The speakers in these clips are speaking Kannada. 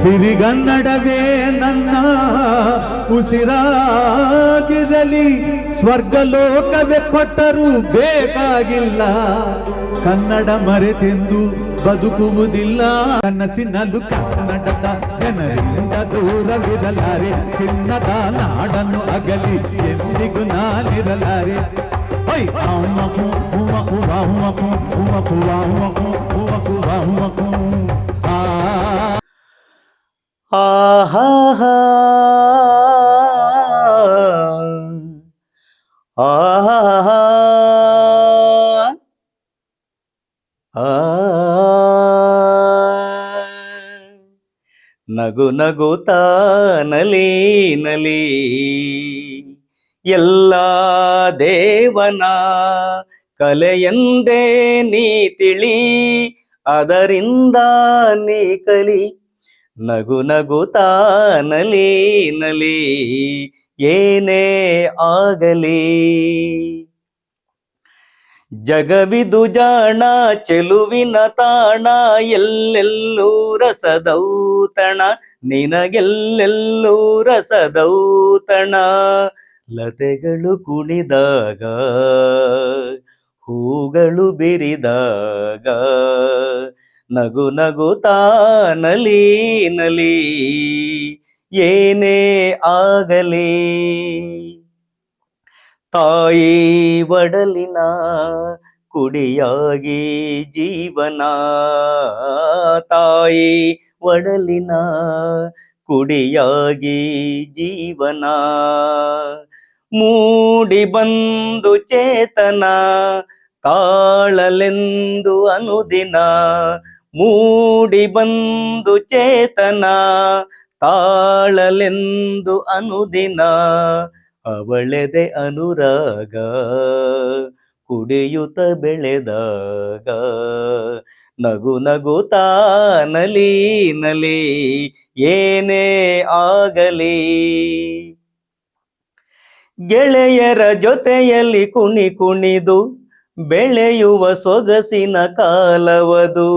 ಸಿರಿಗನ್ನಡವೇ ನನ್ನ ಉಸಿರಾಗಿರಲಿ ಸ್ವರ್ಗಲೋಕವೇ ಕೊಟ್ಟರೂ ಬೇಕಾಗಿಲ್ಲ ಕನ್ನಡ ಮರೆತೆಂದು ಬದುಕುವುದಿಲ್ಲ ಕನಸಿನಲ್ಲೂ ಕನ್ನಡದ ಜನರಿಂದ ದೂರವಿರಲಾರೆ ಚಿನ್ನದ ನಾಡನ್ನು ಅಗಲಿ ಎಂದಿಗೂ ನಾನಿರಲಾರೆ ಹೊಯ್ ಆವ್ಮಕು, ಹೂವಕು, ವಾವ್ಮಕು, ಹೂವಕು, ವಾವ್ಮಕು, ಹೂವಕು, ವಾವ್ಮಕು. ಆ ನಗು ನಗುತ್ತಾ ನಲಿ. ಎಲ್ಲ ದೇವನ ಕಲೆಯೆಂದೇ ನೀ ತಿಳಿ, ಅದರಿಂದ ನೀ ಕಲಿ. ನಗು ನಗುತ್ತಾ ನಲಿ ನಲಿ. ಏನೇ ಆಗಲಿ. ಜಗವಿದು ಜಾಣ, ಚೆಲುವಿನ ತಾಣ, ಎಲ್ಲೆಲ್ಲೂ ರಸದೌತಣ, ನಿನಗೆಲ್ಲೆಲ್ಲೂ ರಸದೌತಣ. ಲತೆಗಳು ಕುಣಿದಾಗ, ಹೂಗಳು ಬಿರಿದಾಗ, ನಗು ನಗುತ್ತಾ ನಲಿ ನಲಿ, ಏನೇ ಆಗಲಿ. ತಾಯಿ ಒಡಲಿನ ಕುಡಿಯಾಗಿ ಜೀವನ. ತಾಯಿ ಒಡಲಿನ ಕುಡಿಯಾಗಿ ಜೀವನ. ಮೂಡಿ ಬಂದು ಚೇತನ, ತಾಳಲೆಂದು ಅನುದಿನ. ಮೂಡಿ ಬಂದು ಚೇತನ, ತಾಳಲೆಂದು ಅನುದಿನ. ಅವಳೆದೆ ಅನುರಾಗ ಕುಡಿಯುತ್ತ ಬೆಳೆದಾಗ, ನಗು ನಗುತ್ತಾ ನಲಿ ನಲಿ, ಏನೇ ಆಗಲಿ. ಗೆಳೆಯರ ಜೊತೆಯಲ್ಲಿ ಕುಣಿ ಕುಣಿದು, ಬೆಳೆಯುವ ಸೊಗಸಿನ ಕಾಲವದು.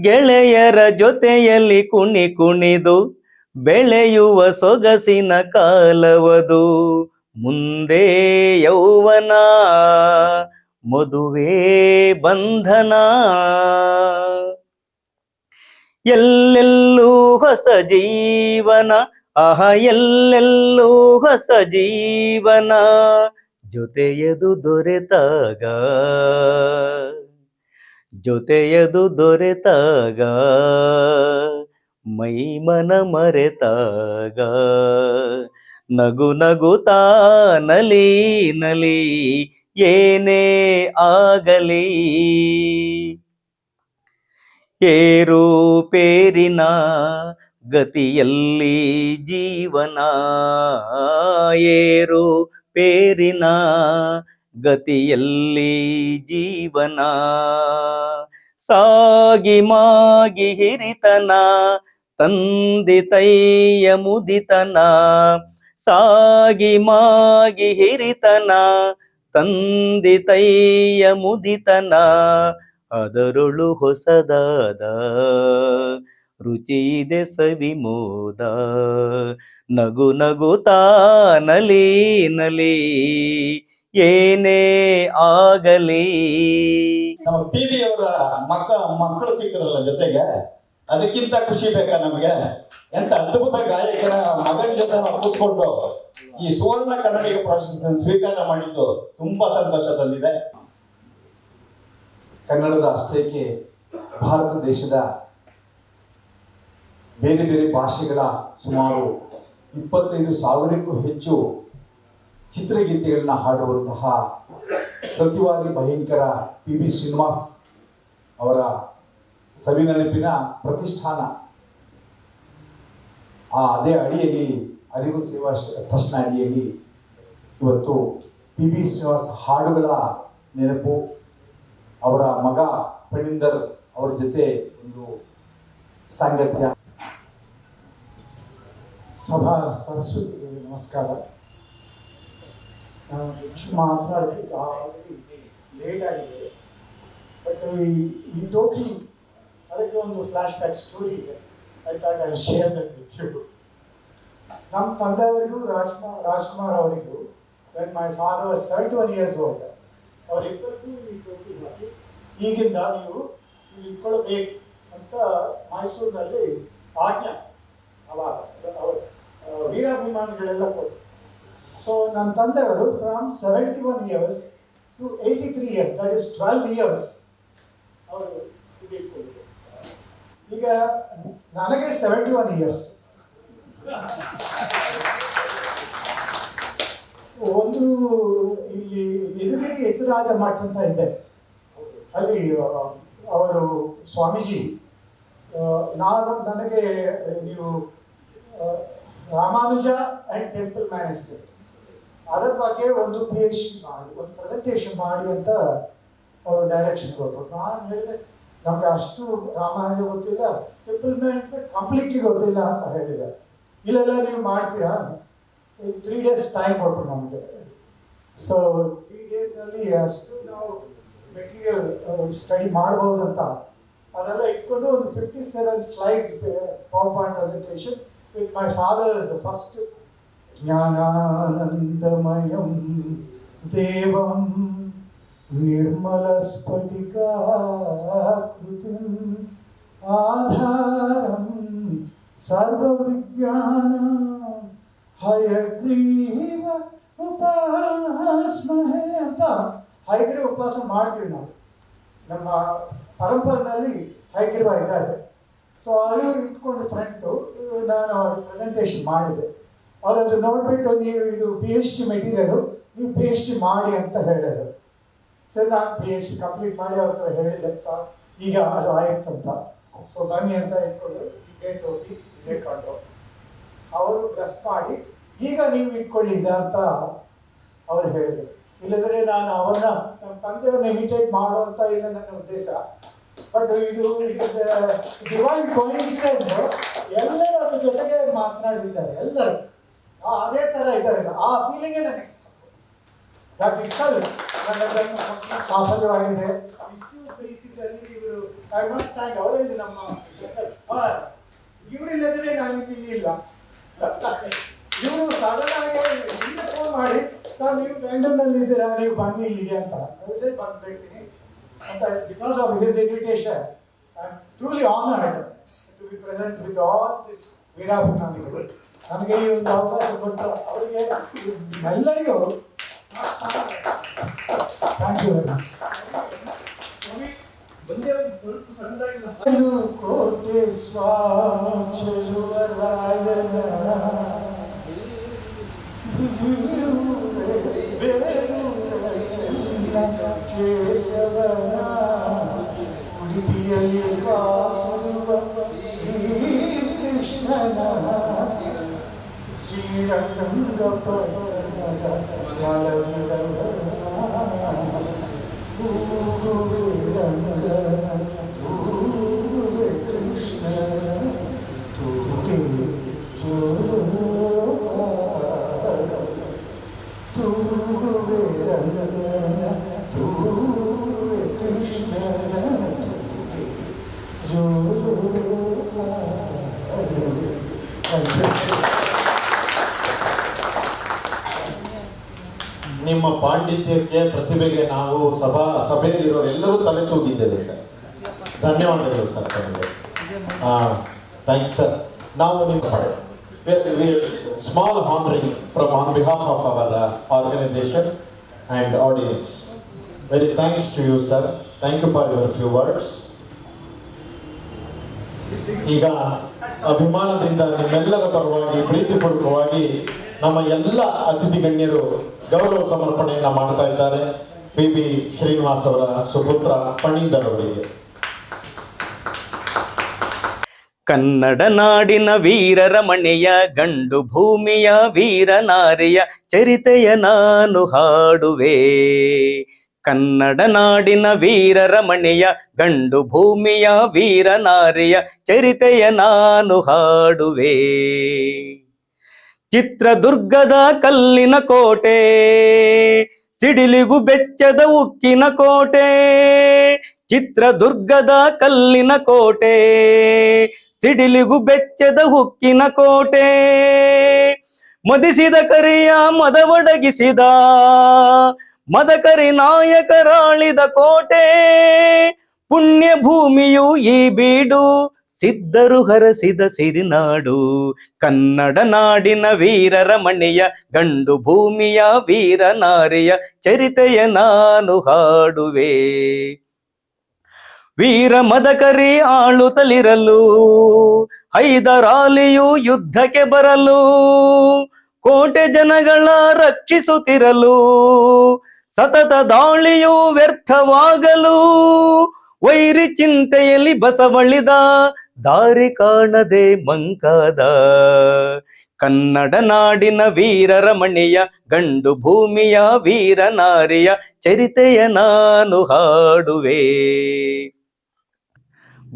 ಗೆಳೆಯರ ಜೊತೆಯಲ್ಲಿ ಕುಣಿ ಕುಣಿದು ಬೆಳೆಯುವ ಸೊಗಸಿನ ಕಾಲವದು. ಮುಂದೆ ಯೌವನ, ಮದುವೆ ಬಂಧನ. ಎಲ್ಲೆಲ್ಲೂ ಹೊಸ ಜೀವನ, ಆಹ, ಎಲ್ಲೆಲ್ಲೂ ಹೊಸ ಜೀವನ. ಜೊತೆಯದು ದೊರೆತಾಗ ಜೊತೆಯದು ದೊರೆತಾಗ. ಮೈ ಮನ ಮರೆತಾಗ. ನಗು ನಗುತಾ ನಲಿ ನಲಿ, ಏನೇ ಆಗಲಿ. ಏರು ಪೇರಿನ ಗತಿಯಲ್ಲಿ ಜೀವನ, ಏರು ಪೇರಿನ ಗತಿಯಲ್ಲಿ ಜೀವನ. ಸಾಗಿ ಮಾಗಿ ಹಿರಿತನ ತಂದೆ ತೈಯ ಮುದಿತನ, ಸಾಗಿ ಮಾಗಿ ಹಿರಿತನ ತಂದಿತೈಯ ಮುದಿತನ, ಅದರೊಳು ಹೊಸದಾದ ರುಚಿ ಇದೆ ಸವಿಮೋದ ನಗು ನಗುತಾ ನಲಿ ನಲಿ, ಏನೇ ಆಗಲಿ. ನಮ್ಮ ಟಿ ವಿ ಅವರ ಮಕ್ಕಳ ಮಕ್ಕಳು ಸಿಕ್ಕರಲ್ಲ ಜೊತೆಗೆ ಅದಕ್ಕಿಂತ ಖುಷಿ ಬೇಕಾ ನಮಗೆ? ಎಂತ ಅದ್ಭುತ ಗಾಯಕರ ಮಗನ ಜೊತೆ ನಾವು ಕೂತ್ಕೊಂಡು ಈ ಸುವರ್ಣ ಕನ್ನಡಿಗ ಪ್ರಶಸ್ತಿ ಸ್ವೀಕಾರ ಮಾಡಿದ್ದು ತುಂಬಾ ಸಂತೋಷ ತಂದಿದೆ. ಕನ್ನಡದ ಅಷ್ಟೇಕೆ ಭಾರತ ದೇಶದ ಬೇರೆ ಬೇರೆ ಭಾಷೆಗಳ ಸುಮಾರು ಇಪ್ಪತ್ತೈದು ಸಾವಿರಕ್ಕೂ ಹೆಚ್ಚು ಚಿತ್ರಗೀತೆಗಳನ್ನ ಹಾಡುವಂತಹ ಪ್ರತಿವಾದಿ ಭಯಂಕರ ಪಿ ಬಿ ಶ್ರೀನಿವಾಸ್ ಅವರ ಸವಿನೆನಪಿನ ಪ್ರತಿಷ್ಠಾನ. ಆ ಅದೇ ಅಡಿಯಲ್ಲಿ, ಅರಿವು ಸೇವಾ ಟ್ರಸ್ಟ್ನ ಅಡಿಯಲ್ಲಿ ಇವತ್ತು ಪಿ. ಬಿ. ಶ್ರೀನಿವಾಸ್ ಹಾಡುಗಳ ನೆನಪು, ಅವರ ಮಗ ಪಣಿಂದರ್ ಅವರ ಜೊತೆ ಒಂದು ಸಾಂಗತ್ಯ. ಸಭಾ ಸರಸ್ವತಿಗೆ ನಮಸ್ಕಾರ. ನಾನು ಹೆಚ್ಚು ಮಾತನಾಡಬೇಕು ಲೇಟ್ ಆಗಿದೆ. ಬಟ್ ಈ ಅದಕ್ಕೆ ಒಂದು ಫ್ಲಾಶ್ ಬ್ಯಾಕ್ ಸ್ಟೋರಿ ಇದೆ. I thought I share that with you ನಮ್ಮ ತಂದೆಯವರಿಗೂ ರಾಜ್ಕುಮಾರ್ ರಾಜ್ಕುಮಾರ್ ಅವರಿಗೂ when my father was seventy one years old ಅವರಿಬ್ಬರಿಗೂ ಈಗಿಂದ ನೀವು ಇಟ್ಕೊಳ್ಬೇಕು ಅಂತ ಮೈಸೂರಿನಲ್ಲಿ ಆಜ್ಞೆ. ಅವಾಗ ವೀರಾಭಿಮಾನಿಗಳೆಲ್ಲ ಕೊಟ್ಟು ಸೊ ನನ್ನ ತಂದೆಯವರು from seventy one years to eighty three years that is twelve years ಅವರು ಇದು ಇಟ್ಕೊಂಡಿದ್ರು ನನಗೆ ಸೆವೆಂಟಿ ಒನ್ ಇಯರ್ಸ್ ಒಂದು ಇಲ್ಲಿ ಯದುಗಿರಿ ಯತಿರಾಜ ಮಠ ಅಂತ ಇದೆ. ಅಲ್ಲಿ ಅವರು ಸ್ವಾಮೀಜಿ ನಾನು ನನಗೆ ನೀವು ರಾಮಾನುಜ ಆ್ಯಂಡ್ ಟೆಂಪಲ್ ಮ್ಯಾನೇಜ್ಮೆಂಟ್ ಅದರ ಬಗ್ಗೆ ಒಂದು ಪಿ ಎಚ್ ಮಾಡಿ, ಒಂದು ಪ್ರೆಸೆಂಟೇಷನ್ ಮಾಡಿ ಅಂತ ಅವರು ಡೈರೆಕ್ಷನ್ ಕೊಟ್ಟರು. ನಾನು ಹೇಳಿದೆ ನಮ್ಗೆ ಅಷ್ಟು ರಾಮಾಯಣ ಗೊತ್ತಿಲ್ಲ ಇಂಪ್ಲಿಮೆಂಟ್ ಕಂಪ್ಲೀಟ್ಲಿ ಗೊತ್ತಿಲ್ಲ ಅಂತ ಹೇಳಿದೆ ಇಲ್ಲೆಲ್ಲ ನೀವು ಮಾಡ್ತೀರಾ? ತ್ರೀ ಡೇಸ್ ಟೈಮ್ ಕೊಟ್ಟರು ನಮಗೆ. ಸೊ ತ್ರೀ ಡೇಸ್ನಲ್ಲಿ ಅಷ್ಟು ನಾವು ಮೆಟೀರಿಯಲ್ ಸ್ಟಡಿ ಮಾಡ್ಬೋದು ಅಂತ. ಅದೆಲ್ಲ ಇಟ್ಕೊಂಡು ಒಂದು fifty seven slides PowerPoint presentation with my father's first ಜ್ಞಾನಾನಂದಮಯಂ ದೇವಂ ನಿರ್ಮಲ ಸ್ಫಟಿಕಾಕೃತಿಂ ಆಧಾರಂ ಸರ್ವವಿಜ್ಞಾನ ಹಯಗ್ರೀವ ಉಪಾಸ್ಮಹೇ ಅಂತ ಹಯಗ್ರೀವ ಉಪವಾಸ ಮಾಡ್ತೀವಿ ನಾವು. ನಮ್ಮ ಪರಂಪರೆಯಲ್ಲಿ ಹೈಗ್ರೀವ ಇದ್ದಾರೆ. ಸೊ ಅದು ಇಟ್ಕೊಂಡು ಫ್ರೆಂಡು ನಾನು ಅವ್ರ ಪ್ರೆಸೆಂಟೇಷನ್ ಮಾಡಿದೆ. ಅವ್ರು ಅದು ನೋಡಿಬಿಟ್ಟು ನೀವು ಇದು ಪಿ ಎಚ್ ಡಿ ಮೆಟೀರಿಯಲು ನೀವು ಪಿ ಎಚ್ ಡಿ ಮಾಡಿ ಅಂತ ಹೇಳಿದ್ರು. ಸರಿ ನಾನು ಬಿ ಎಸ್ ಸಿ ಕಂಪ್ಲೀಟ್ ಮಾಡಿ ಅವ್ರ ಹತ್ರ ಹೇಳಿದೆ ಸರ್ ಈಗ ಅದು ಆಯ್ತು ಅಂತ. ಸೊ ಬನ್ನಿ ಅಂತ ಇಟ್ಕೊಂಡು ಇದೇ ಟೋಪಿ ಇದೇ ಕಂಡು ಅವರು ಪ್ಲಸ್ ಮಾಡಿ, ಈಗ ನೀವು ಇಟ್ಕೊಳ್ಳಿ ಅಂತ ಅವ್ರು ಹೇಳಿದರು. ಇಲ್ಲದ್ರೆ ನಾನು ಅವನ್ನ ನಮ್ಮ ತಂದೆಯವ್ರನ್ನ ಇಮಿಟೇಟ್ ಮಾಡುವಂತ ಇಲ್ಲ ನನ್ನ ಉದ್ದೇಶ. ಬಟ್ ಇದು ಡಿವೈನ್ ಕೋಇನ್ಸಿಡೆನ್ಸ್ ಎಲ್ಲರೂ ಅದ್ರ ಜೊತೆಗೆ ಮಾತನಾಡಿದ್ದಾರೆ, ಎಲ್ಲರೂ. ಅದೇ ಥರ ಇದ್ದಾರೆ. ಆ ಫೀಲಿಂಗೇ ನನಗೆ ದಟ್ ನನ್ನದನ್ನು ಸಾಫಲ್ಯವಾಗಿದೆ ಇಷ್ಟು ಪ್ರೀತಿಯಲ್ಲಿ ಇವರು ಐ ಮಸ್ಟ್ ಥ್ಯಾಂಕ್ ಅವರಲ್ಲಿ ನಮ್ಮ ಇವರಿಲ್ಲದ್ರೆ ನಾನು ಇಲ್ಲಿ ಇಲ್ಲ ಇವರು ಸಡನ್ ಆಗಿ ಫೋನ್ ಮಾಡಿ, ಸರ್, ನೀವು ಬೆಂಗಳೂರಿನಲ್ಲಿ ಇದ್ದೀರಾ? ನೀವು ಬನ್ನಿ ಇಲ್ಲಿ ಅಂತ. ಸರಿ ಬಂದ್ಬಿಡ್ತೀನಿ ಅಂತ because of his invitation truly honoured to be present with all this ವೀರಾಭಿಮಾನಿಗಳು ನಮಗೆ ಈ ಒಂದು ಅವಕಾಶ ಕೊಡ್ತಾರೆ ಅವರಿಗೆ ಎಲ್ಲರಿಗೂ ಥ್ಯಾಂಕ್ ಯು ವೆರಿ ಮಚ್ ಒಂದು ಕೋಟೆ ಸ್ವಾಂಶುವರಾಯನ ಕೇಶವನ ಉಡುಪಿಯಲ್ಲಿ ವಾಸಿಸುವ ಶ್ರೀಕೃಷ್ಣನ ಶ್ರೀರಂಗಪಟ್ಟಣದ ಮಲವಿದವ 哦 ಪಾಂಡಿತ್ಯಕ್ಕೆ ಪ್ರತಿಭೆಗೆ ನಾವು ಸಭಾ, ಸಭೆಯಲ್ಲಿರೋರೆಲ್ಲರೂ ತಲೆ ತೂಗಿದ್ದೇವೆ, ಸರ್. ಧನ್ಯವಾದಗಳು, ಸರ್ ತಮಗೆ ಥ್ಯಾಂಕ್ ಸರ್ ನಾವು ನಿಮ್ಮ small honouring from on behalf of our organisation and audience very thanks to you sir thank you for your few words ಈಗ ಅಭಿಮಾನದಿಂದ ನಿಮ್ಮೆಲ್ಲರ ಪರವಾಗಿ, ಪ್ರೀತಿಪೂರ್ವಕವಾಗಿ ನಮ್ಮ ಎಲ್ಲ ಅತಿಥಿ ಗಣ್ಯರು ಗೌರವ ಸಮರ್ಪಣೆಯನ್ನ ಮಾಡ್ತಾ ಇದ್ದಾರೆ. ಪಿ ಬಿ ಶ್ರೀನಿವಾಸ್ ಅವರ ಸುಪುತ್ರ ಪಣೀಂದರ್ ಅವರಿಗೆ. ಕನ್ನಡ ನಾಡಿನ ವೀರರ ಮಣೆಯ, ಗಂಡು ಭೂಮಿಯ ವೀರನಾರಿಯ ಚರಿತೆಯ ನಾನು ಹಾಡುವೆ. ಕನ್ನಡ ನಾಡಿನ ವೀರರ ಮಣೆಯ, ಗಂಡು ಭೂಮಿಯ ವೀರನಾರಿಯ ಚರಿತೆಯ ನಾನು ಹಾಡುವೆ. ಚಿತ್ರದುರ್ಗದ ಕಲ್ಲಿನ ಕೋಟೆ, ಸಿಡಿಲಿಗು ಬೆಚ್ಚದ ಉಕ್ಕಿನ ಕೋಟೆ, ಚಿತ್ರದುರ್ಗದ ಕಲ್ಲಿನ ಕೋಟೆ, ಸಿಡಿಲಿಗು ಬೆಚ್ಚದ ಉಕ್ಕಿನ ಕೋಟೆ. ಮದಿಸಿದ ಕರಿಯ ಮದವಡಗಿಸಿದ ಮದಕರಿ ನಾಯಕರಾಳಿದ ಕೋಟೆ. ಪುಣ್ಯ ಭೂಮಿಯು ಈ ಬೀಡು ಸಿದ್ಧರು ಹರಸಿದ ಸಿರಿನಾಡು, ಕನ್ನಡ ನಾಡಿನ ವೀರರ ಮಣಿಯ ಗಂಡು ಭೂಮಿಯ ವೀರ ನಾರಿಯ ಚರಿತೆಯ ನಾನು ಹಾಡುವೆ. ವೀರ ಮದಕರಿ ಆಳುತ್ತಲಿರಲು ಹೈದರಾಲಿಯು ಯುದ್ಧಕ್ಕೆ ಬರಲು, ಕೋಟೆ ಜನಗಳ ರಕ್ಷಿಸುತ್ತಿರಲು, ಸತತ ದಾಳಿಯು ವ್ಯರ್ಥವಾಗಲು, ವೈರಿ ಚಿಂತೆಯಲ್ಲಿ ಬಸವಳಿದ ದಾರಿ ಕಾಣದೆ ಮಂಕಾದ. ಕನ್ನಡ ನಾಡಿನ ವೀರರ ಮಣಿಯ ಗಂಡು ಭೂಮಿಯ ವೀರ ನಾರಿಯ ಚರಿತೆಯ ನಾನು ಹಾಡುವೆ.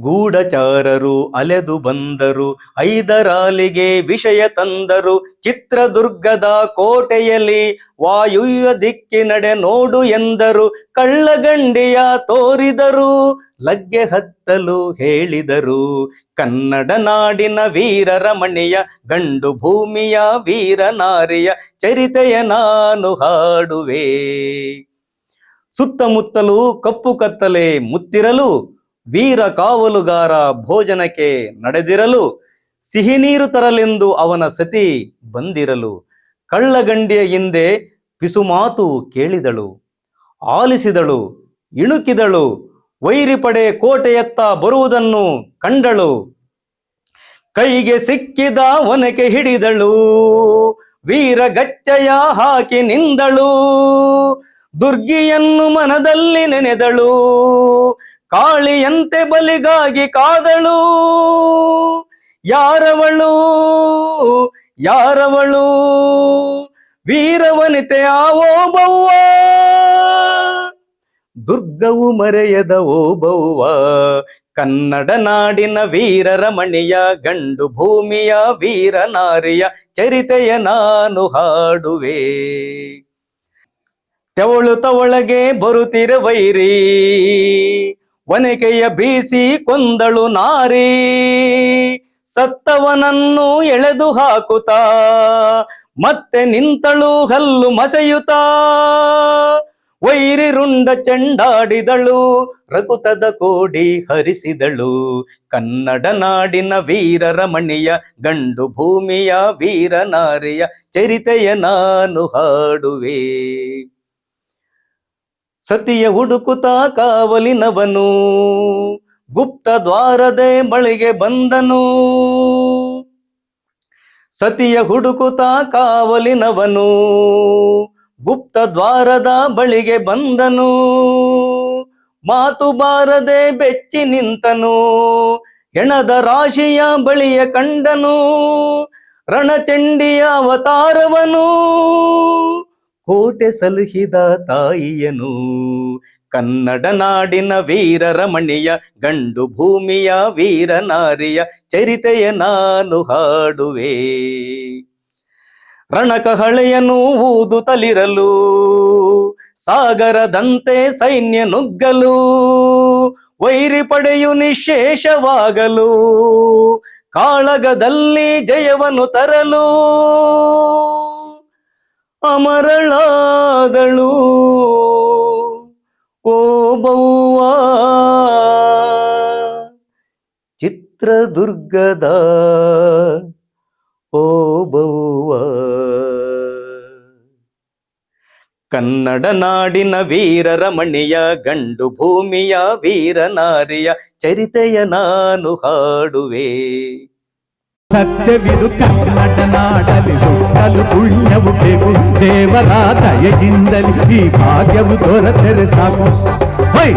ಗೂಢಚಾರರು ಅಲೆದು ಬಂದರು, ಐದರಾಲಿಗೆ ವಿಷಯ ತಂದರು. ಚಿತ್ರದುರ್ಗದ ಕೋಟೆಯಲ್ಲಿ ವಾಯುವ್ಯ ದಿಕ್ಕಿನಡೆ ನೋಡು ಎಂದರು, ಕಳ್ಳಗಂಡಿಯ ತೋರಿದರು, ಲಗ್ಗೆ ಹತ್ತಲು ಹೇಳಿದರು. ಕನ್ನಡ ನಾಡಿನ ವೀರರ ಮಣಿಯ ಗಂಡು ಭೂಮಿಯ ವೀರ ನಾರಿಯ ಚರಿತೆಯ ನಾನು ಹಾಡುವೆ. ಸುತ್ತಮುತ್ತಲು ಕಪ್ಪು ಕತ್ತಲೆ ಮುತ್ತಿರಲು ವೀರ ಕಾವಲುಗಾರ ಭೋಜನಕ್ಕೆ ನಡೆದಿರಲು ಸಿಹಿ ನೀರು ತರಲೆಂದು ಅವನ ಸತಿ ಬಂದಿರಲು ಕಳ್ಳಗಂಡಿಯ ಹಿಂದೆ ಪಿಸುಮಾತು ಕೇಳಿದಳು. ಆಲಿಸಿದಳು, ಇಣುಕಿದಳು, ವೈರಿ ಪಡೆ ಕೋಟೆಯತ್ತ ಬರುವುದನ್ನು ಕಂಡಳು. ಕೈಗೆ ಸಿಕ್ಕಿದ ಒನಕೆ ಹಿಡಿದಳು, ವೀರ ಗಚ್ಚಯ ಹಾಕಿ ನಿಂದಳು, ದುರ್ಗಿಯನ್ನು ಮನದಲ್ಲಿ ನೆನೆದಳು ಕಾಳಿಯಂತೆ ಬಲಿಗಾಗಿ ಕಾದಳು. ಯಾರವಳು? ಯಾರವಳು? ವೀರವನಿತೆ ಆವೋ ಬವ್ವ. ದುರ್ಗವು ಮರೆಯದ ಓ ಬವ್ವ. ಕನ್ನಡ ನಾಡಿನ ವೀರರ ಮಣಿಯ, ಗಂಡು ಭೂಮಿಯ ವೀರ ನಾರಿಯ ಚರಿತೆಯ ನಾನು ಹಾಡುವೆ. ತೆವಳು ತವಳಗೆ ಬರುತ್ತಿರ ವೈರಿ. ಒನಕೆಯ ಬೀಸಿ ಕೊಂದಳು ನಾರಿ, ಸತ್ತವನನ್ನು ಎಳೆದು ಹಾಕುತ್ತಾ, ಮತ್ತೆ ನಿಂತಳು ಹಲ್ಲು ಮಸೆಯುತ್ತಾ, ವೈರಿ ರುಂಡ ಚೆಂಡಾಡಿದಳು, ರಘುತದ ಕೋಡಿ ಹರಿಸಿದಳು. ಕನ್ನಡ ನಾಡಿನ ವೀರರ ಮಣಿಯ ಗಂಡು ಭೂಮಿಯ ವೀರ ನಾರಿಯ ಚರಿತೆಯ ನಾನು ಹಾಡುವೆ. ಸತಿಯ ಹುಡುಕುತ್ತಾ ಕಾವಲಿನವನು, ಗುಪ್ತ ದ್ವಾರದೆ ಬಳಿಗೆ ಬಂದನು. ಸತಿಯ ಹುಡುಕುತ್ತಾ ಕಾವಲಿನವನು, ಗುಪ್ತ ದ್ವಾರದ ಬಳಿಗೆ ಬಂದನು. ಮಾತು ಬಾರದೆ ಬೆಚ್ಚಿ ನಿಂತನು, ಹೆಣದ ರಾಶಿಯ ಬಳಿಯ ಕಂಡನು, ರಣಚಂಡಿಯ ಅವತಾರವನು. ಕೋಟೆ ಸಲುಹಿದ ತಾಯಿಯನು. ಕನ್ನಡ ನಾಡಿನ ವೀರರ ಮಣಿಯ ಗಂಡು ಭೂಮಿಯ ವೀರ ನಾರಿಯ ಚರಿತೆಯ ನಾನು ಹಾಡುವೆ. ರಣಕಹಳೆಯನು ಊದುತ್ತಲಿರಲು ಸಾಗರದಂತೆ ಸೈನ್ಯ ನುಗ್ಗಲು, ವೈರಿ ಪಡೆಯು ನಿಶೇಷವಾಗಲು, ಕಾಳಗದಲ್ಲಿ ಜಯವನ್ನು ತರಲು. ಅಮರಳಾದಳು. ಓ ಚಿತ್ರದುರ್ಗದ. ಓ ಕನ್ನಡ ನಾಡಿನ ವೀರರ ಮಣಿಯ, ಗಂಡು ಭೂಮಿಯ ವೀರ ನಾರಿಯ ಚರಿತೆಯ ನಾನು ಹಾಡುವೆ. ಸತ್ಯವಿದು ಕನ್ನಡ ನಾಡಲಿ ಹುಟ್ಟಲು ಪುಣ್ಯವು ಬೇಕು ದೇವರ ದಯೆಯಿಂದಲಿ ಈ ಭಾಗ್ಯವು ದೊರೆತರೆ ಸಾಕು ಹೈ